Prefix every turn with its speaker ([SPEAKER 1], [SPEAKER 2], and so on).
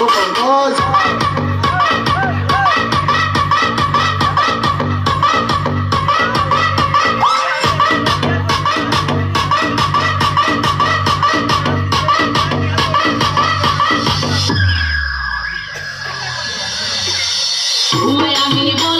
[SPEAKER 1] ও পঙ্কজ
[SPEAKER 2] আমি বলব না